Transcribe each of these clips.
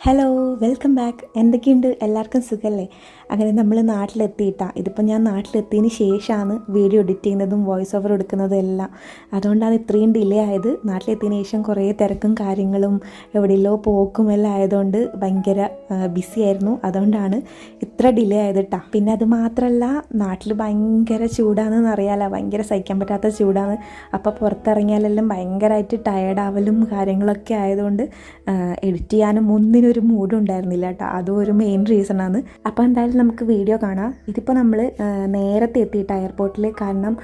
Hello welcome back എന്തൊക്കെയുണ്ട്? എല്ലാവർക്കും സുഖമല്ലേ അങ്ങനെ നമ്മൾ നാട്ടിലെത്തിയിട്ടാ. ഇതിപ്പോൾ ഞാൻ നാട്ടിലെത്തിയതിന് ശേഷമാണ് വീഡിയോ എഡിറ്റ് ചെയ്യുന്നതും വോയിസ് ഓവർ എടുക്കുന്നതും എല്ലാം. അതുകൊണ്ടാണ് ഇത്രയും ഡിലേ ആയത്. നാട്ടിലെത്തിയതിന് ശേഷം കുറേ തിരക്കും കാര്യങ്ങളും എവിടെയല്ലോ പോക്കും എല്ലാം ആയതുകൊണ്ട് ഭയങ്കര ബിസി ആയിരുന്നു. അതുകൊണ്ടാണ് ഇത്ര ഡിലേ ആയത് പിന്നെ അത് മാത്രമല്ല നാട്ടിൽ ഭയങ്കര ചൂടാണെന്ന് അറിയാലോ. ഭയങ്കര സഹിക്കാൻ പറ്റാത്ത ചൂടാണ്. അപ്പോൾ പുറത്തിറങ്ങിയാലെല്ലാം ഭയങ്കരമായിട്ട് ടയർഡാവലും കാര്യങ്ങളൊക്കെ ആയതുകൊണ്ട് എഡിറ്റ് ചെയ്യാനും ഒന്നിനൊരു ഒരു മൂഡ് ഉണ്ടായിരുന്നില്ല കേട്ടോ. അതും ഒരു മെയിൻ റീസണാണ് അപ്പോൾ എന്തായാലും നമുക്ക് വീഡിയോ കാണാം. ഇതിപ്പോൾ നമ്മൾ നേരത്തെ എത്തിയിട്ട് എയർപോർട്ടിൽ കാരണം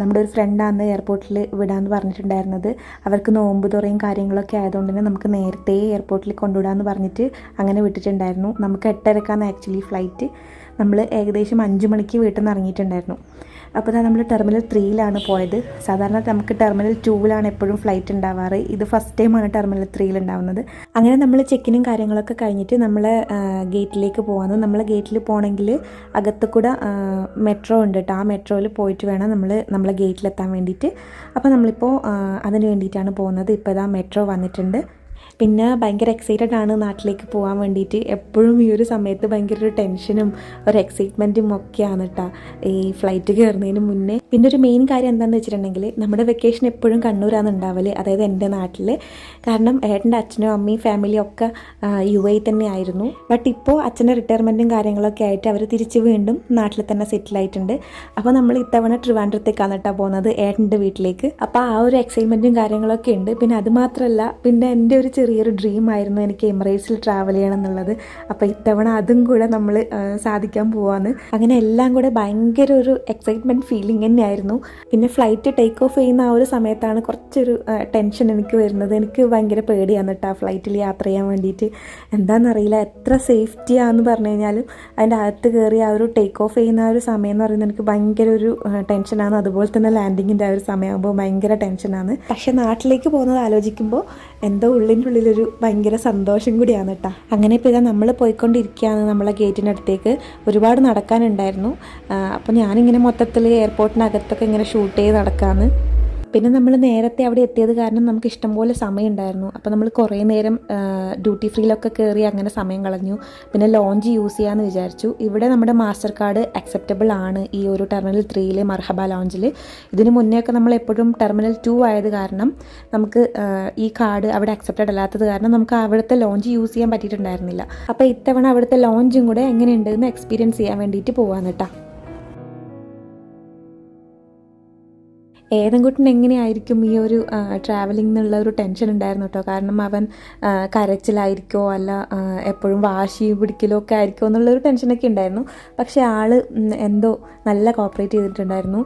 നമ്മുടെ ഒരു ഫ്രണ്ടാണ് എയർപോർട്ടിൽ വിടാമെന്ന് പറഞ്ഞിട്ടുണ്ടായിരുന്നത്. അവർക്ക് നോമ്പ് തുറയും കാര്യങ്ങളൊക്കെ ആയതുകൊണ്ട് തന്നെ നമുക്ക് നേരത്തെ എയർപോർട്ടിൽ കൊണ്ടുവിടാമെന്ന് പറഞ്ഞിട്ട് അങ്ങനെ വിട്ടിട്ടുണ്ടായിരുന്നു. നമുക്ക് എട്ടരക്കാണ് ആക്ച്വലി ഫ്ലൈറ്റ് നമ്മൾ ഏകദേശം അഞ്ച് മണിക്ക് വീട്ടിൽ നിന്ന് ഇറങ്ങിയിട്ടുണ്ടായിരുന്നു. അപ്പോൾ നമ്മൾ ടെർമിനൽ ത്രീയിലാണ് പോയത്. സാധാരണ നമുക്ക് ടെർമിനൽ ടൂവിലാണ് എപ്പോഴും ഫ്ലൈറ്റ് ഉണ്ടാവാറ്. ഇത് ഫസ്റ്റ് ടൈമാണ് ടെർമിനൽ ത്രീയിൽ ഉണ്ടാവുന്നത്. അങ്ങനെ നമ്മൾ ചെക്കിനും കാര്യങ്ങളൊക്കെ കഴിഞ്ഞിട്ട് നമ്മൾ ഗേറ്റിലേക്ക് പോകാമെന്ന് നമ്മൾ ഗേറ്റിൽ പോകണമെങ്കിൽ അകത്ത് കൂടെ മെട്രോ ഉണ്ട് കേട്ടോ ആ മെട്രോയിൽ പോയിട്ട് വേണം നമ്മൾ നമ്മളെ ഗേറ്റിലെത്താൻ വേണ്ടിയിട്ട്. അപ്പോൾ നമ്മളിപ്പോൾ അതിന് വേണ്ടിയിട്ടാണ് പോകുന്നത്. ഇപ്പോൾ ഇതാ മെട്രോ വന്നിട്ടുണ്ട്. പിന്നെ ഭയങ്കര എക്സൈറ്റഡ് ആണ് നാട്ടിലേക്ക് പോകാൻ വേണ്ടിയിട്ട് എപ്പോഴും ഈ ഒരു സമയത്ത് ഭയങ്കര ഒരു ടെൻഷനും ഒരു എക്സൈറ്റ്മെന്റും ഒക്കെയാണ് കേട്ടോ ഈ ഫ്ലൈറ്റ് കയറുന്നതിന് മുന്നേ. പിന്നെ ഒരു മെയിൻ കാര്യം എന്താണെന്ന് വെച്ചിട്ടുണ്ടെങ്കിൽ നമ്മുടെ വെക്കേഷൻ എപ്പോഴും കണ്ണൂരാണ് ഉണ്ടാവൽ അതായത് എന്റെ നാട്ടിൽ കാരണം ഏട്ടന്റെ അച്ഛനും അമ്മയും ഫാമിലിയും ഒക്കെ യു എ തന്നെ ആയിരുന്നു. ബട്ട് ഇപ്പോൾ അച്ഛന്റെ റിട്ടയർമെന്റും കാര്യങ്ങളൊക്കെ ആയിട്ട് അവർ തിരിച്ച് വീണ്ടും നാട്ടിൽ തന്നെ സെറ്റിൽ ആയിട്ടുണ്ട്. അപ്പോൾ നമ്മൾ ഇത്തവണ ട്രിവാൻഡ്രത്തേക്കാണ് കേട്ടോ പോകുന്നത് ഏട്ടന്റെ വീട്ടിലേക്ക്. അപ്പോൾ ആ ഒരു എക്സൈറ്റ്മെന്റും കാര്യങ്ങളൊക്കെ ഉണ്ട്. പിന്നെ അതുമാത്രമല്ല പിന്നെ എന്റെ ഒരു ചെറിയൊരു ഡ്രീം ആയിരുന്നു എനിക്ക് എമിറേറ്റ്സിൽ ട്രാവൽ ചെയ്യണം എന്നുള്ളത് അപ്പോൾ ഇത്തവണ അതും കൂടെ നമ്മൾ സാധിക്കാൻ പോവാന്ന്. അങ്ങനെ എല്ലാം കൂടെ ഭയങ്കര ഒരു എക്സൈറ്റ്മെന്റ് ഫീലിംഗ് തന്നെയായിരുന്നു. പിന്നെ ഫ്ലൈറ്റ് ടേക്ക് ഓഫ് ചെയ്യുന്ന ആ ഒരു സമയത്താണ് കുറച്ചൊരു ടെൻഷൻ എനിക്ക് വരുന്നത്. എനിക്ക് ഭയങ്കര പേടിയാണ് കേട്ടോ ഫ്ലൈറ്റിൽ യാത്ര ചെയ്യാൻ വേണ്ടിയിട്ട് എന്താണെന്നറിയില്ല എത്ര സേഫ്റ്റി ആണെന്ന് പറഞ്ഞു കഴിഞ്ഞാലും അതിന്റെ അകത്ത് കയറി ആ ഒരു ടേക്ക് ഓഫ് ചെയ്യുന്ന ആ ഒരു സമയം എന്ന് പറയുന്നത് എനിക്ക് ഭയങ്കര ഒരു ടെൻഷനാണ് അതുപോലെ തന്നെ ലാൻഡിങ്ങിന്റെ ആ ഒരു സമയമാകുമ്പോൾ ഭയങ്കര ടെൻഷനാണ് പക്ഷേ നാട്ടിലേക്ക് പോകുന്നത് ആലോചിക്കുമ്പോൾ എന്തോ ഉള്ളിന്റെ ഉള്ളിലൊരു ഭയങ്കര സന്തോഷം കൂടിയാണ് കേട്ടോ അങ്ങനെ ഇപ്പോൾ ഇതാ നമ്മൾ പോയിക്കൊണ്ടിരിക്കുകയാണ് നമ്മളെ ഗേറ്റിനടുത്തേക്ക് ഒരുപാട് നടക്കാനുണ്ടായിരുന്നു. അപ്പോൾ ഞാനിങ്ങനെ മൊത്തത്തിൽ എയർപോർട്ടിനകത്തൊക്കെ ഇങ്ങനെ ഷൂട്ട് ചെയ്ത് നടക്കാമെന്ന് പിന്നെ നമ്മൾ നേരത്തെ അവിടെ എത്തിയത് കാരണം നമുക്ക് ഇഷ്ടംപോലെ സമയം ഉണ്ടായിരുന്നു അപ്പോൾ നമ്മൾ കുറേ നേരം ഡ്യൂട്ടി ഫ്രീയിലൊക്കെ കയറി അങ്ങനെ സമയം കളഞ്ഞു. പിന്നെ ലോഞ്ച് യൂസ് ചെയ്യാമെന്ന് വിചാരിച്ചു. ഇവിടെ നമ്മുടെ മാസ്റ്റർ കാർഡ് അക്സെപ്റ്റബിൾ ആണ് ഈ ഒരു ടെർമിനൽ ത്രീയിലെ മർഹബ ലോഞ്ചിൽ ഇതിന് മുന്നേ ഒക്കെ നമ്മൾ എപ്പോഴും ടെർമിനൽ ടു ആയത് കാരണം നമുക്ക് ഈ കാർഡ് അവിടെ അക്സെപ്റ്റഡ് അല്ലാത്തത് കാരണം നമുക്ക് അവിടുത്തെ ലോഞ്ച് യൂസ് ചെയ്യാൻ പറ്റിയിട്ടുണ്ടായിരുന്നില്ല. അപ്പോൾ ഇത്തവണ അവിടുത്തെ ലോഞ്ചും കൂടെ എങ്ങനെയുണ്ടെന്ന് എക്സ്പീരിയൻസ് ചെയ്യാൻ വേണ്ടിയിട്ട് പോകാൻ കേട്ടോ. ഏതെങ്കുട്ടിന് എങ്ങനെയായിരിക്കും ഈ ഒരു ട്രാവലിംഗ് എന്നുള്ള ഒരു ടെൻഷൻ ഉണ്ടായിരുന്നു കേട്ടോ കാരണം അവൻ കരച്ചിലായിരിക്കോ അല്ല എപ്പോഴും വാശി പിടിക്കലോ ഒക്കെ ആയിരിക്കോ എന്നുള്ളൊരു ടെൻഷനൊക്കെ ഉണ്ടായിരുന്നു. പക്ഷേ ആൾ എന്തോ നല്ല കോപ്പറേറ്റ് ചെയ്തിട്ടുണ്ടായിരുന്നു.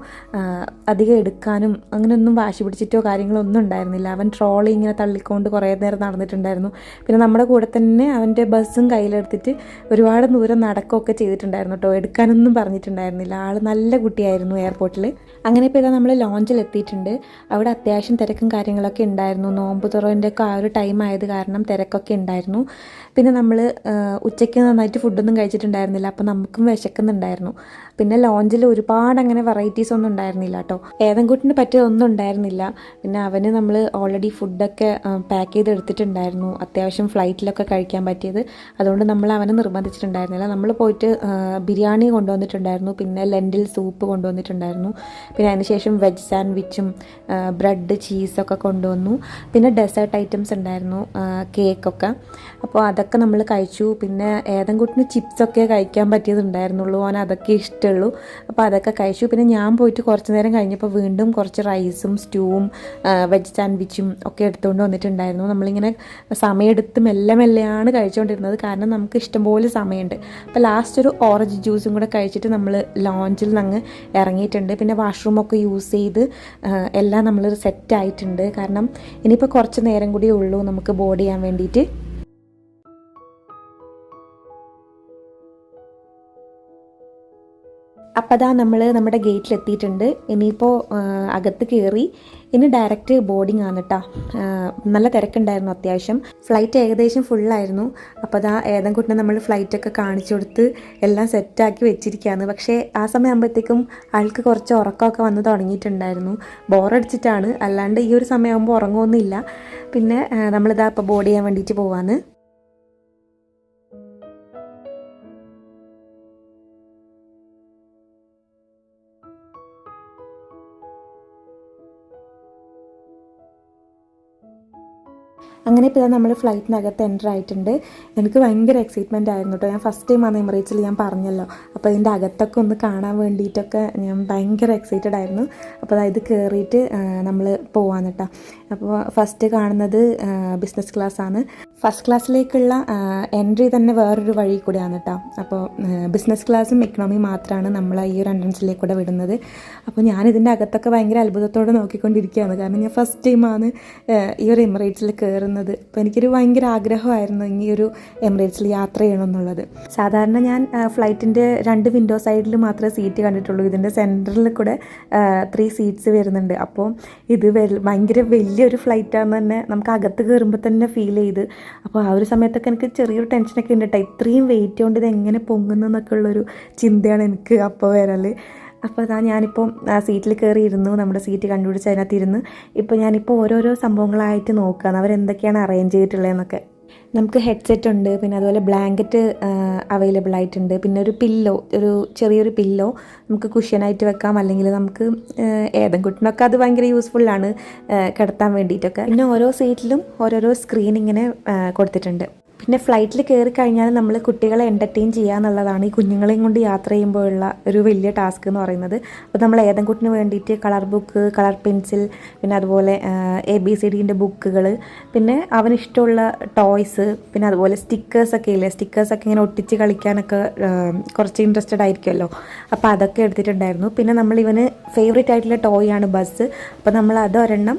അധികം എടുക്കാനും അങ്ങനെയൊന്നും വാശി പിടിച്ചിട്ടോ കാര്യങ്ങളോ ഒന്നും ഉണ്ടായിരുന്നില്ല. അവൻ ട്രോളി ഇങ്ങനെ തള്ളിക്കൊണ്ട് കുറേ നേരം നടന്നിട്ടുണ്ടായിരുന്നു. പിന്നെ നമ്മുടെ കൂടെ തന്നെ അവന്റെ ബസ്സും കയ്യിലെടുത്തിട്ട് ഒരുപാട് ദൂരം നടക്കുകയൊക്കെ ചെയ്തിട്ടുണ്ടായിരുന്നു കേട്ടോ എടുക്കാനൊന്നും പറഞ്ഞിട്ടുണ്ടായിരുന്നില്ല. ആൾ നല്ല കുട്ടിയായിരുന്നു എയർപോർട്ടിൽ അങ്ങനെ ഇപ്പോൾ ഇതാ നമ്മൾ ലോഞ്ചിൽ എത്തിയിട്ടുണ്ട് അവിടെ അത്യാവശ്യം തിരക്കും കാര്യങ്ങളൊക്കെ ഉണ്ടായിരുന്നു. നോമ്പ് തുറവിന്റെ ഒക്കെ ആ ഒരു ടൈം ആയത് കാരണം തിരക്കൊക്കെ ഉണ്ടായിരുന്നു. പിന്നെ നമ്മൾ ഉച്ചയ്ക്ക് നന്നായിട്ട് ഫുഡൊന്നും കഴിച്ചിട്ടുണ്ടായിരുന്നില്ല. അപ്പോൾ നമുക്കും വിശക്കുന്നുണ്ടായിരുന്നു. പിന്നെ ലോഞ്ചിൽ ഒരുപാട് അങ്ങനെ വെറൈറ്റീസ് ഒന്നും ഉണ്ടായിരുന്നില്ല കേട്ടോ ഏതെങ്കുട്ടിന് പറ്റിയതൊന്നും ഉണ്ടായിരുന്നില്ല. പിന്നെ അവന് നമ്മൾ ഓൾറെഡി ഫുഡൊക്കെ പാക്ക് ചെയ്ത് എടുത്തിട്ടുണ്ടായിരുന്നു അത്യാവശ്യം ഫ്ലൈറ്റിലൊക്കെ കഴിക്കാൻ പറ്റിയത്. അതുകൊണ്ട് നമ്മൾ അവനെ നിർബന്ധിച്ചിട്ടുണ്ടായിരുന്നില്ല. നമ്മൾ പോയിട്ട് ബിരിയാണി കൊണ്ടുവന്നിട്ടുണ്ടായിരുന്നു. പിന്നെ ലെൻഡിൽ സൂപ്പ് കൊണ്ടുവന്നിട്ടുണ്ടായിരുന്നു. പിന്നെ അതിനുശേഷം വെജ് സാൻഡ്വിച്ചും ബ്രെഡ് ചീസൊക്കെ കൊണ്ടുവന്നു. പിന്നെ ഡെസേർട്ട് ഐറ്റംസ് ഉണ്ടായിരുന്നു കേക്കൊക്കെ അപ്പോൾ അതൊക്കെ നമ്മൾ കഴിച്ചു. പിന്നെ ഏതെങ്കുട്ടിന് ചിപ്സൊക്കെ കഴിക്കാൻ പറ്റിയതുണ്ടായിരുന്നുള്ളൂ. അവൻ അതൊക്കെ ഇഷ്ടമുള്ളൂ അപ്പോൾ അതൊക്കെ കഴിച്ചു. പിന്നെ ഞാൻ പോയിട്ട് കുറച്ച് നേരം കഴിഞ്ഞപ്പോൾ വീണ്ടും കുറച്ച് റൈസും സ്റ്റൂവും വെജ് സാൻഡ്വിച്ചും ഒക്കെ എടുത്തുകൊണ്ട് വന്നിട്ടുണ്ടായിരുന്നു. നമ്മളിങ്ങനെ സമയമെടുത്ത് മെല്ലെ മെല്ലെയാണ് കഴിച്ചുകൊണ്ടിരുന്നത് കാരണം നമുക്ക് ഇഷ്ടംപോലെ സമയമുണ്ട് അപ്പോൾ ലാസ്റ്റ് ഒരു ഓറഞ്ച് ജ്യൂസും കൂടെ കഴിച്ചിട്ട് നമ്മൾ ലോഞ്ചിൽ നിന്ന് ഇറങ്ങിയിട്ടുണ്ട്. പിന്നെ വാഷ്റൂമൊക്കെ യൂസ് ചെയ്ത് എല്ലാം നമ്മൾ സെറ്റ് ആയിട്ടുണ്ട്. കാരണം ഇനിയിപ്പോൾ കുറച്ച് നേരം കൂടിയേ ഉള്ളൂ നമുക്ക് ബോർഡ് ചെയ്യാൻ വേണ്ടിയിട്ട്. അപ്പോൾ അതാ നമ്മൾ നമ്മുടെ ഗേറ്റിൽ എത്തിയിട്ടുണ്ട് ഇനിയിപ്പോൾ അകത്ത് കയറി ഇനി ഡയറക്റ്റ് ബോർഡിംഗ് ആണ് കേട്ടോ നല്ല തിരക്കുണ്ടായിരുന്നു അത്യാവശ്യം. ഫ്ലൈറ്റ് ഏകദേശം ഫുള്ളായിരുന്നു അപ്പോൾ അതാ ഏതെങ്കിലും നമ്മൾ ഫ്ലൈറ്റൊക്കെ കാണിച്ചു കൊടുത്ത് എല്ലാം സെറ്റാക്കി വെച്ചിരിക്കുകയാണ് പക്ഷേ ആ സമയമാകുമ്പോഴത്തേക്കും ആൾക്ക് കുറച്ച് ഉറക്കമൊക്കെ വന്ന് തുടങ്ങിയിട്ടുണ്ടായിരുന്നു. ബോറടിച്ചിട്ടാണ്. അല്ലാണ്ട് ഈ ഒരു സമയമാകുമ്പോൾ ഉറങ്ങുമൊന്നുമില്ല പിന്നെ നമ്മളിതാ ഇപ്പോൾ ബോർഡ് ചെയ്യാൻ വേണ്ടിയിട്ട് പോവാന്ന് അങ്ങനെ ഇപ്പോൾ നമ്മൾ ഫ്ലൈറ്റിനകത്ത് എന്റർ ആയിട്ടുണ്ട്. എനിക്ക് ഭയങ്കര എക്സൈറ്റ്മെന്റ് ആയിരുന്നു കേട്ടോ. ഞാൻ ഫസ്റ്റ് ടൈം ആണ് എമിറേറ്റ്സിൽ ഞാൻ പറഞ്ഞല്ലോ. അപ്പോൾ ഇതിന്റെ അകത്തൊക്കെ ഒന്ന് കാണാൻ വേണ്ടിയിട്ടൊക്കെ ഞാൻ ഭയങ്കര എക്സൈറ്റഡ് ആയിരുന്നു. അപ്പോൾ അതായത് കയറിയിട്ട് നമ്മൾ പോവാന്നിട്ടാ അപ്പോൾ ഫസ്റ്റ് കാണുന്നത് ബിസിനസ് ക്ലാസ് ആണ്. ഫസ്റ്റ് ക്ലാസ്സിലേക്കുള്ള എൻട്രി തന്നെ വേറൊരു വഴി കൂടെയാണ് കേട്ടോ അപ്പോൾ ബിസിനസ് ക്ലാസ്സും എക്കണോമി മാത്രമാണ് നമ്മൾ ഈ ഒരു എൻട്രൻസിലേക്ക് കൂടെ വിടുന്നത്. അപ്പോൾ ഞാൻ ഇതിന്റെ അകത്തൊക്കെ ഭയങ്കര അത്ഭുതത്തോടെ നോക്കിക്കൊണ്ടിരിക്കുകയാണ്. കാരണം ഞാൻ ഫസ്റ്റ് ടൈമാണ് ഈ ഒരു എമിറേറ്റ്സിൽ കയറുന്നത് അപ്പോൾ എനിക്കൊരു ഭയങ്കര ആഗ്രഹമായിരുന്നു ഈ ഒരു എമിറേറ്റ്സിൽ യാത്ര ചെയ്യണമെന്നുള്ളത്. സാധാരണ ഞാൻ ഫ്ലൈറ്റിന്റെ രണ്ട് വിൻഡോ സൈഡിൽ മാത്രമേ സീറ്റ് കണ്ടിട്ടുള്ളൂ. ഇതിന്റെ സെന്ററിൽ കൂടെ ത്രീ സീറ്റ്സ് വരുന്നുണ്ട്. അപ്പോൾ ഇത് ഭയങ്കര വലിയൊരു ഫ്ലൈറ്റാണെന്ന് തന്നെ നമുക്ക് അകത്ത് കയറുമ്പോൾ തന്നെ ഫീൽ ചെയ്ത്. അപ്പോൾ ആ ഒരു സമയത്തൊക്കെ എനിക്ക് ചെറിയൊരു ടെൻഷനൊക്കെ ഉണ്ട് കേട്ടോ ഇത്രയും വെയിറ്റ് കൊണ്ട് ഇത് എങ്ങനെ പൊങ്ങുന്നു എന്നൊക്കെ ഉള്ളൊരു ചിന്തയാണ് എനിക്ക് അപ്പോൾ വരൽ അപ്പോൾ അതാ ഞാനിപ്പോൾ ആ സീറ്റിൽ കയറി ഇരുന്നു നമ്മുടെ സീറ്റ് കണ്ടുപിടിച്ച് അതിനകത്ത് ഇരുന്ന് ഇപ്പോൾ ഞാനിപ്പോൾ ഓരോരോ സംഭവങ്ങളായിട്ട് നോക്കുകയാണ് അവരെന്തൊക്കെയാണ് അറേഞ്ച് ചെയ്തിട്ടുള്ളതെന്നൊക്കെ. നമുക്ക് ഹെഡ്സെറ്റ് ഉണ്ട് പിന്നെ അതുപോലെ ബ്ലാങ്കറ്റ് അവൈലബിൾ ആയിട്ടുണ്ട്. പിന്നെ ഒരു പില്ലോ ഒരു ചെറിയൊരു പില്ലോ നമുക്ക് കുഷ്യനായിട്ട് വെക്കാം. അല്ലെങ്കിൽ നമുക്ക് ഏതെങ്കിലും കുട്ടിനൊക്കെ അത് ഭയങ്കര യൂസ്ഫുള്ളാണ് കിടത്താൻ വേണ്ടിയിട്ടൊക്കെ. പിന്നെ ഓരോ സീറ്റിലും ഓരോരോ സ്ക്രീൻ ഇങ്ങനെ കൊടുത്തിട്ടുണ്ട്. പിന്നെ ഫ്ലൈറ്റിൽ കയറി കഴിഞ്ഞാൽ നമ്മൾ കുട്ടികളെ എന്റർടൈൻ ചെയ്യുക എന്നുള്ളതാണ്. ഈ കുഞ്ഞുങ്ങളെയും കൊണ്ട് യാത്ര ചെയ്യുമ്പോഴുള്ള ഒരു വലിയ ടാസ്ക് എന്ന് പറയുന്നത്. അപ്പോൾ നമ്മൾ ഏതെങ്കിലും വേണ്ടിയിട്ട് കളർ ബുക്ക് കളർ പെൻസിൽ പിന്നെ അതുപോലെ എ ബി സി ഡിന്റെ ബുക്കുകൾ പിന്നെ അവനിഷ്ടമുള്ള ടോയ്സ് പിന്നെ അതുപോലെ സ്റ്റിക്കേഴ്സൊക്കെ ഇല്ലേ? സ്റ്റിക്കേഴ്സൊക്കെ ഇങ്ങനെ ഒട്ടിച്ച് കളിക്കാനൊക്കെ കുറച്ച് ഇൻട്രസ്റ്റഡ് ആയിരിക്കുമല്ലോ അപ്പോൾ അതൊക്കെ എടുത്തിട്ടുണ്ടായിരുന്നു. പിന്നെ നമ്മൾ ഇവന് ഫേവറേറ്റ് ആയിട്ടുള്ള ടോയ് ആണ് ബസ് അപ്പോൾ നമ്മൾ അതൊരെണ്ണം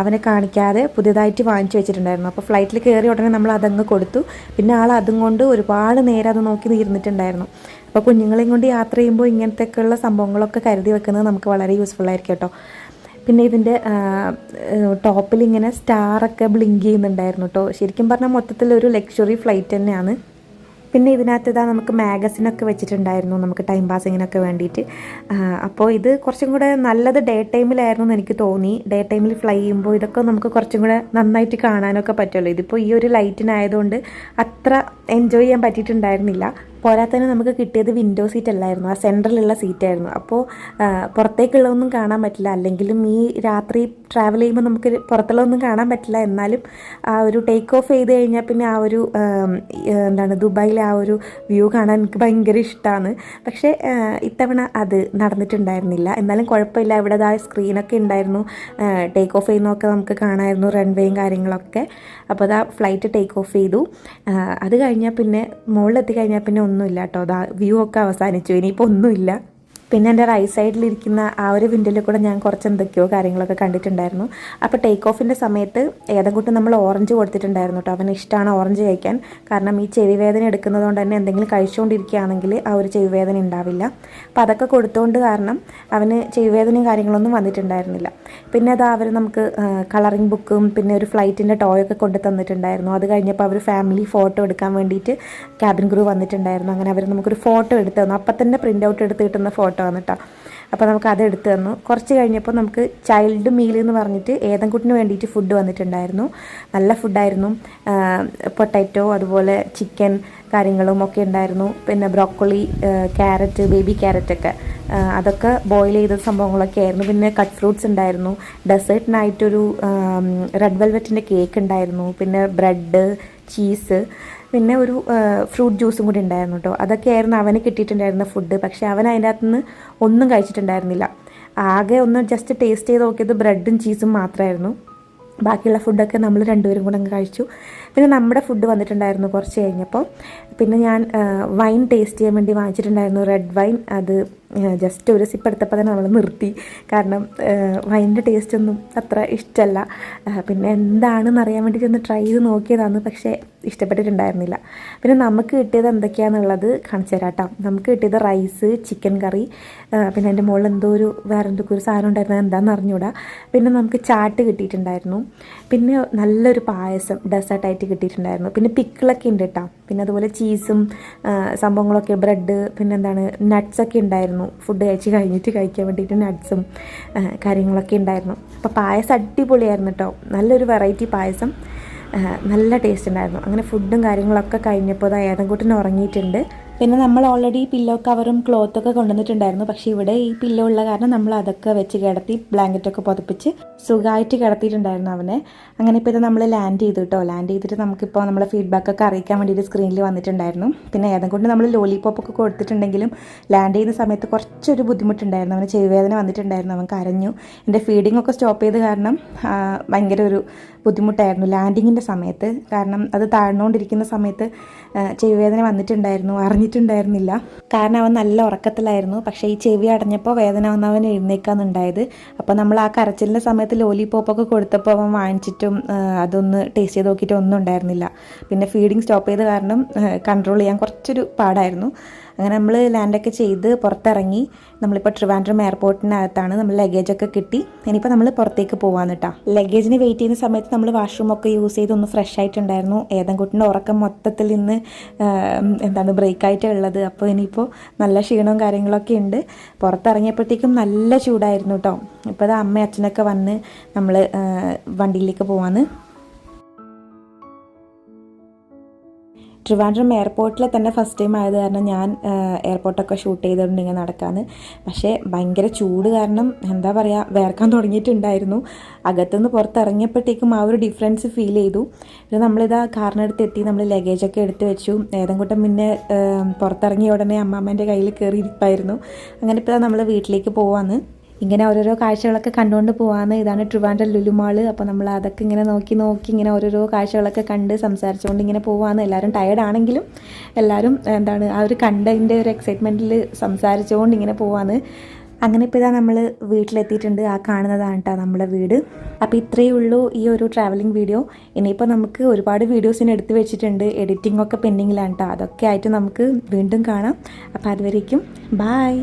അവനെ കാണിക്കാതെ പുതിയതായിട്ട് വാങ്ങിച്ചു വെച്ചിട്ടുണ്ടായിരുന്നു. അപ്പോൾ ഫ്ലൈറ്റിൽ കയറി ഉടനെ നമ്മൾ അതങ്ങ് കൊടുത്തു. പിന്നെ ആൾ അതും കൊണ്ട് ഒരുപാട് നേരം അത് നോക്കി നീർന്നിട്ടുണ്ടായിരുന്നു അപ്പോൾ കുഞ്ഞുങ്ങളെയും കൊണ്ട് യാത്ര ചെയ്യുമ്പോൾ ഇങ്ങനത്തെയൊക്കെയുള്ള സംഭവങ്ങളൊക്കെ കരുതി വെക്കുന്നത് നമുക്ക് വളരെ യൂസ്ഫുൾ ആയിരിക്കും കേട്ടോ. പിന്നെ ഇതിന്റെ ടോപ്പിൽ ഇങ്ങനെ സ്റ്റാറൊക്കെ ബ്ലിങ്ക് ചെയ്യുന്നുണ്ടായിരുന്നു കേട്ടോ. ശരിക്കും പറഞ്ഞാൽ മൊത്തത്തിൽ ഒരു ലക്ഷറി ഫ്ലൈറ്റ് തന്നെയാണ്. പിന്നെ ഇതിനകത്ത് ഇതാ നമുക്ക് മാഗസിനൊക്കെ വെച്ചിട്ടുണ്ടായിരുന്നു നമുക്ക് ടൈം പാസിങ്ങിനൊക്കെ വേണ്ടിയിട്ട്. അപ്പോൾ ഇത് കുറച്ചും കൂടെ നല്ലത് ഡേ ടൈമിലായിരുന്നു എന്ന് എനിക്ക് തോന്നി. ഡേ ടൈമിൽ ഫ്ലൈ ചെയ്യുമ്പോൾ ഇതൊക്കെ നമുക്ക് കുറച്ചും കൂടെ നന്നായിട്ട് കാണാനൊക്കെ പറ്റുമല്ലോ ഇതിപ്പോൾ ഈ ഒരു ലൈറ്റിനായതുകൊണ്ട് അത്ര എൻജോയ് ചെയ്യാൻ പറ്റിയിട്ടുണ്ടായിരുന്നില്ല. പോരാത്തതിന് നമുക്ക് കിട്ടിയത് വിൻഡോ സീറ്റ് അല്ലായിരുന്നു. ആ സെന്ററിലുള്ള സീറ്റായിരുന്നു അപ്പോൾ പുറത്തേക്കുള്ളതൊന്നും കാണാൻ പറ്റില്ല. അല്ലെങ്കിലും ഈ രാത്രി ട്രാവൽ ചെയ്യുമ്പോൾ നമുക്ക് പുറത്തുള്ളതൊന്നും കാണാൻ പറ്റില്ല. എന്നാലും ആ ഒരു ടേക്ക് ഓഫ് ചെയ്ത് കഴിഞ്ഞാൽ പിന്നെ ആ ഒരു എന്താണ് ദുബായിലെ ആ ഒരു വ്യൂ കാണാൻ എനിക്ക് ഭയങ്കര ഇഷ്ടമാണ് പക്ഷേ ഇത്തവണ അത് നടന്നിട്ടുണ്ടായിരുന്നില്ല. എന്നാലും കുഴപ്പമില്ല. ഇവിടെ ആ സ്ക്രീനൊക്കെ ഉണ്ടായിരുന്നു. ടേക്ക് ഓഫ് ചെയ്യുന്നതൊക്കെ നമുക്ക് കാണാമായിരുന്നു റൺവേയും കാര്യങ്ങളൊക്കെ. അപ്പോൾ അതാ ഫ്ലൈറ്റ് ടേക്ക് ഓഫ് ചെയ്തു. അത് കഴിഞ്ഞാൽ പിന്നെ മുകളിലെത്തി കഴിഞ്ഞാൽ പിന്നെ ഒന്നുമില്ല കേട്ടോ. വ്യൂ ഒക്കെ അവസാനിച്ചു. ഇനിയിപ്പോൾ ഒന്നുമില്ല. പിന്നെ എന്റെ റൈറ്റ് സൈഡിലിരിക്കുന്ന ആ ഒരു വിൻഡോയിൽ കൂടെ ഞാൻ കുറച്ച് എന്തൊക്കെയോ കാര്യങ്ങളൊക്കെ കണ്ടിട്ടുണ്ടായിരുന്നു. അപ്പോൾ ടേക്ക് ഓഫിന്റെ സമയത്ത് ഏതെങ്കിലും നമ്മൾ ഓറഞ്ച് കൊടുത്തിട്ടുണ്ടായിരുന്നു കേട്ടോ അവന് ഇഷ്ടമാണ് ഓറഞ്ച് കഴിക്കാൻ. കാരണം ഈ ചെവി വേദന എടുക്കുന്നത് കൊണ്ട് തന്നെ എന്തെങ്കിലും കഴിച്ചുകൊണ്ടിരിക്കുകയാണെങ്കിൽ ആ ഒരു ചെവി വേദന ഉണ്ടാവില്ല. അപ്പോൾ അതൊക്കെ കൊടുത്തുകൊണ്ട് കാരണം അവന് ചെവി വേദനയും കാര്യങ്ങളൊന്നും വന്നിട്ടുണ്ടായിരുന്നില്ല. പിന്നെ അത് അവർ നമുക്ക് കളറിംഗ് ബുക്കും പിന്നെ ഒരു ഫ്ലൈറ്റിന്റെ ഒക്കെ കൊണ്ട് തന്നിട്ടുണ്ടായിരുന്നു. അത് കഴിഞ്ഞപ്പോൾ അവർ ഫാമിലി ഫോട്ടോ എടുക്കാൻ വേണ്ടിയിട്ട് ക്യാബിൻ ക്രൂ വന്നിട്ടുണ്ടായിരുന്നു. അങ്ങനെ അവർ നമുക്കൊരു ഫോട്ടോ എടുത്തു തന്നു. അപ്പം തന്നെ പ്രിന്റ് ഔട്ട് എടുത്ത് കിട്ടുന്ന ഫോട്ടോ കേട്ടോ അപ്പോൾ നമുക്ക് അത് എടുത്ത് തന്നു. കുറച്ച് കഴിഞ്ഞപ്പോൾ നമുക്ക് ചൈൽഡ് മീൽ എന്ന് പറഞ്ഞിട്ട് ഏതെങ്കുട്ടിന് വേണ്ടിയിട്ട് ഫുഡ് വന്നിട്ടുണ്ടായിരുന്നു. നല്ല ഫുഡായിരുന്നു പൊട്ടാറ്റോ അതുപോലെ ചിക്കൻ കാര്യങ്ങളും ഒക്കെ ഉണ്ടായിരുന്നു. പിന്നെ ബ്രോക്കോളി ക്യാരറ്റ് ബേബി ക്യാരറ്റൊക്കെ അതൊക്കെ ബോയിൽ ചെയ്ത സംഭവങ്ങളൊക്കെ ആയിരുന്നു. പിന്നെ കട്ട് ഫ്രൂട്ട്സ് ഉണ്ടായിരുന്നു. ഡെസേർട്ടിനായിട്ടൊരു റെഡ് വെൽവെറ്റിന്റെ കേക്ക് ഉണ്ടായിരുന്നു. പിന്നെ ബ്രെഡ് ചീസ് പിന്നെ ഒരു ഫ്രൂട്ട് ജ്യൂസും കൂടി ഉണ്ടായിരുന്നു കേട്ടോ അതൊക്കെയായിരുന്നു അവന് കിട്ടിയിട്ടുണ്ടായിരുന്ന ഫുഡ് പക്ഷേ അവൻ അതിന്റെ അകത്തുനിന്ന് ഒന്നും കഴിച്ചിട്ടുണ്ടായിരുന്നില്ല. ആകെ ഒന്ന് ജസ്റ്റ് ടേസ്റ്റ് ചെയ്ത് നോക്കിയത് ബ്രെഡും ചീസും മാത്രമായിരുന്നു ബാക്കിയുള്ള ഫുഡൊക്കെ നമ്മൾ രണ്ടുപേരും കൂടെ അങ്ങ് കഴിച്ചു. പിന്നെ നമ്മുടെ ഫുഡ് വന്നിട്ടുണ്ടായിരുന്നു കുറച്ച് കഴിഞ്ഞപ്പോൾ പിന്നെ ഞാൻ വൈൻ ടേസ്റ്റ് ചെയ്യാൻ വേണ്ടി വാങ്ങിച്ചിട്ടുണ്ടായിരുന്നു റെഡ് വൈൻ അത് ജസ്റ്റ് ഒരു സിപ്പ് എടുത്തപ്പോൾ തന്നെ നമ്മൾ നിർത്തി. കാരണം വൈനിന്റെ ടേസ്റ്റ് ഒന്നും അത്ര ഇഷ്ടമല്ല പിന്നെ എന്താണെന്ന് അറിയാൻ വേണ്ടിയിട്ട് ഒന്ന് ട്രൈ ചെയ്ത് നോക്കിയതാണ് പക്ഷേ ഇഷ്ടപ്പെട്ടിട്ടുണ്ടായിരുന്നില്ല. പിന്നെ നമുക്ക് കിട്ടിയത് എന്തൊക്കെയാണെന്നുള്ളത് കാണിച്ചു തരാം കേട്ടോ നമുക്ക് കിട്ടിയത് റൈസ് ചിക്കൻ കറി പിന്നെ എന്റെ മുകളിൽ എന്തോ ഒരു വേറെ എന്തൊക്കെ ഒരു സാധനം ഉണ്ടായിരുന്നു. എന്താണെന്ന് അറിഞ്ഞൂടാ. പിന്നെ നമുക്ക് ചാട്ട് കിട്ടിയിട്ടുണ്ടായിരുന്നു. പിന്നെ നല്ലൊരു പായസം ഡെസേർട്ടായിട്ട് കിട്ടിയിട്ടുണ്ടായിരുന്നു. പിന്നെ പിക്കിളൊക്കെ ഉണ്ട് കേട്ടോ പിന്നെ അതുപോലെ ചീസും സംഭവങ്ങളൊക്കെ ബ്രെഡ് പിന്നെ എന്താണ് നട്ട്സൊക്കെ ഉണ്ടായിരുന്നു. ഫുഡ് കഴിച്ച് കഴിഞ്ഞിട്ട് കഴിക്കാൻ വേണ്ടിയിട്ട് നട്ട്സും കാര്യങ്ങളൊക്കെ ഉണ്ടായിരുന്നു. അപ്പോൾ പായസം അടിപൊളിയായിരുന്നു കേട്ടോ നല്ലൊരു വെറൈറ്റി പായസം. നല്ല ടേസ്റ്റ് ഉണ്ടായിരുന്നു. അങ്ങനെ ഫുഡും കാര്യങ്ങളൊക്കെ കഴിഞ്ഞപ്പോൾ അത് ഏതെങ്കൂട്ടിന് ഉറങ്ങിയിട്ടുണ്ട്. പിന്നെ നമ്മൾ ഓൾറെഡി പില്ലോ കവറും ക്ലോത്തൊക്കെ കൊണ്ടുവന്നിട്ടുണ്ടായിരുന്നു. പക്ഷേ ഇവിടെ ഈ പില്ലോ ഉള്ള കാരണം നമ്മൾ അതൊക്കെ വെച്ച് കിടത്തി ബ്ലാങ്കറ്റൊക്കെ പുതപ്പിച്ച് സുഖമായിട്ട് കിടത്തിയിട്ടുണ്ടായിരുന്നു അവനെ. അങ്ങനെ ഇപ്പോൾ ഇത് നമ്മൾ ലാൻഡ് ചെയ്തു കേട്ടോ ലാൻഡ് ചെയ്തിട്ട് നമുക്കിപ്പോൾ നമ്മളെ ഫീഡ്ബാക്കൊക്കെ അറിയിക്കാൻ വേണ്ടിയിട്ട് സ്ക്രീനിൽ വന്നിട്ടുണ്ടായിരുന്നു. പിന്നെ ഏതും കൊണ്ട് നമ്മൾ ലോലിപോപ്പൊക്കെ കൊടുത്തിട്ടുണ്ടെങ്കിലും ലാൻഡ് ചെയ്യുന്ന സമയത്ത് കുറച്ചൊരു ബുദ്ധിമുട്ടുണ്ടായിരുന്നു. അവന് ചെവിവേദന വന്നിട്ടുണ്ടായിരുന്നു. അവൻ കരഞ്ഞു. എന്റെ ഫീഡിംഗ് ഒക്കെ സ്റ്റോപ്പ് ചെയ്ത് കാരണം ഭയങ്കര ഒരു ബുദ്ധിമുട്ടായിരുന്നു ലാൻഡിങ്ങിന്റെ സമയത്ത്. കാരണം അത് താഴ്ന്നുകൊണ്ടിരിക്കുന്ന സമയത്ത് ചെവിവേദന വന്നിട്ടുണ്ടായിരുന്നു. അറിഞ്ഞിട്ടുണ്ടായിരുന്നില്ല കാരണം അവൻ നല്ല ഉറക്കത്തിലായിരുന്നു. പക്ഷേ ഈ ചെവി അടഞ്ഞപ്പോൾ വേദന വന്ന് അവൻ എഴുന്നേക്കാന്നുണ്ടായത്. അപ്പോൾ നമ്മൾ ആ കരച്ചിലിന്റെ സമയത്ത് ലോലി ലോലിപോപ്പൊക്കെ കൊടുത്തപ്പോൾ അവൻ വാങ്ങിച്ചിട്ടും അതൊന്ന് ടേസ്റ്റ് ചെയ്ത് നോക്കിയിട്ട് ഒന്നും ഉണ്ടായിരുന്നില്ല. പിന്നെ ഫീഡിങ് സ്റ്റോപ്പ് ചെയ്ത് കാരണം കൺട്രോൾ ചെയ്യാൻ കുറച്ചൊരു പാടായിരുന്നു. അങ്ങനെ നമ്മൾ ലാൻഡൊക്കെ ചെയ്ത് പുറത്തിറങ്ങി നമ്മളിപ്പോൾ ട്രിവാൻഡ്രം എയർപോർട്ടിനകത്താണ് നമ്മൾ ലഗേജൊക്കെ കിട്ടി. ഇനിയിപ്പോൾ നമ്മൾ പുറത്തേക്ക് പോകാമെന്ന് കേട്ടോ ലഗേജിന് വെയിറ്റ് ചെയ്യുന്ന സമയത്ത് നമ്മൾ വാഷ്റൂമൊക്കെ യൂസ് ചെയ്ത് ഒന്ന് ഫ്രഷ് ആയിട്ടുണ്ടായിരുന്നു. ഏതെങ്കുട്ടിന്റെ ഉറക്കം മൊത്തത്തിൽ ഇന്ന് എന്താണ് ബ്രേക്ക് ഉള്ളത്. അപ്പോൾ ഇനിയിപ്പോൾ നല്ല ക്ഷീണവും കാര്യങ്ങളൊക്കെ ഉണ്ട്. പുറത്തിറങ്ങിയപ്പോഴത്തേക്കും നല്ല ചൂടായിരുന്നു കേട്ടോ ഇപ്പോൾ അത് അമ്മ അച്ഛനൊക്കെ വന്ന് നമ്മൾ വണ്ടിയിലേക്ക് പോവാന്ന് ട്രിവാൻഡ്രം എയർപോർട്ടിൽ തന്നെ ഫസ്റ്റ് ടൈം ആയത് കാരണം ഞാൻ എയർപോർട്ടൊക്കെ ഷൂട്ട് ചെയ്തുകൊണ്ട് ഇങ്ങനെ നടക്കാന്ന്. പക്ഷേ ഭയങ്കര ചൂട് കാരണം എന്താ പറയുക വേർക്കാൻ തുടങ്ങിയിട്ടുണ്ടായിരുന്നു. അകത്തുനിന്ന് പുറത്തിറങ്ങിയപ്പോഴത്തേക്കും ആ ഒരു ഡിഫറൻസ് ഫീൽ ചെയ്തു. പിന്നെ നമ്മളിതാ കാറിനടുത്ത് എത്തി നമ്മൾ ലഗേജൊക്കെ എടുത്ത് വെച്ചു. ഏതെങ്കൂട്ടം പിന്നെ ഏം, പുറത്തിറങ്ങിയ ഉടനെ അമ്മാമ്മേന്റെ കയ്യിൽ കയറി ഇരിപ്പായിരുന്നു അങ്ങനെ ഇപ്പോൾ നമ്മൾ വീട്ടിലേക്ക് പോവാന്ന്. ഇങ്ങനെ ഓരോരോ കാഴ്ചകളൊക്കെ കണ്ടുകൊണ്ട് പോകാമെന്ന് ഇതാണ് ട്രിവാൻഡ്രം ലുലുമാൾ അപ്പോൾ നമ്മൾ അതൊക്കെ ഇങ്ങനെ നോക്കി നോക്കി ഇങ്ങനെ ഓരോരോ കാഴ്ചകളൊക്കെ കണ്ട് സംസാരിച്ചുകൊണ്ട് ഇങ്ങനെ പോകാമെന്ന് എല്ലാവരും ടയേർഡ് ആണെങ്കിലും എല്ലാവരും എന്താണ് ആ ഒരു കണ്ടതിന്റെ ഒരു എക്സൈറ്റ്മെന്റിൽ സംസാരിച്ചുകൊണ്ട് ഇങ്ങനെ പോകാമെന്ന് അങ്ങനെ ഇപ്പോൾ ഇതാ നമ്മൾ വീട്ടിലെത്തിയിട്ടുണ്ട്. ആ കാണുന്നതാണ് കേട്ടോ നമ്മുടെ വീട്. അപ്പോൾ ഇത്രയേ ഉള്ളൂ ഈ ഒരു ട്രാവലിംഗ് വീഡിയോ ഇനിയിപ്പോൾ നമുക്ക് ഒരുപാട് വീഡിയോസിന് എടുത്തു വെച്ചിട്ടുണ്ട്. എഡിറ്റിംഗ് ഒക്കെ പെൻഡിങ്ങിലാണ് കേട്ടോ അതൊക്കെ ആയിട്ട് നമുക്ക് വീണ്ടും കാണാം. അപ്പോൾ അതുവരേക്കും. ബായ്